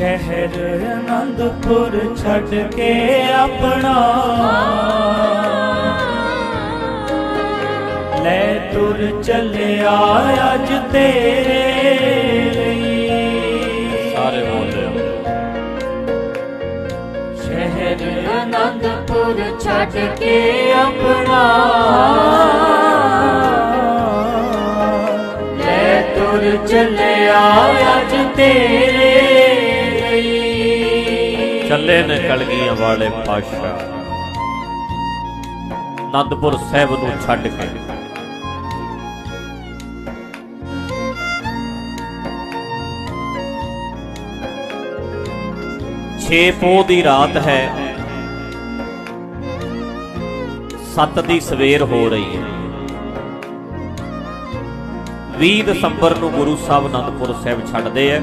ਸ਼ਹਿਰ ਆਨੰਦਪੁਰ ਛੱਡ ਕੇ ਆਪਣਾ। ਲੈ ਤੁਰ ਚੱਲਿਆ ਅੱਜ ਤੇਰੇ ਲਈ। ਸਾਰੇ ਬੋਲਦੇ ਸ਼ਹਿਰ ਆਨੰਦਪੁਰ ਛੱਡ ਕੇ ਆਪਣਾ। ਲੈ ਤੁਰ ਚੱਲਿਆ ਅੱਜ ਤੇਰੇ ਚੱਲੇ ਨੇ ਕਲਗੀਆਂ ਵਾਲੇ ਪਾਸ਼ਾ ਆਨੰਦਪੁਰ ਸਾਹਿਬ ਨੂੰ ਛੱਡ ਕੇ। ਛੇ ਪੋਹ ਦੀ ਰਾਤ ਹੈ। ਸੱਤ ਦੀ ਸਵੇਰ ਹੋ ਰਹੀ ਹੈ। 20 ਦਸੰਬਰ ਨੂੰ ਗੁਰੂ ਸਾਹਿਬ ਅਨੰਦਪੁਰ ਸਾਹਿਬ ਛੱਡਦੇ ਆ।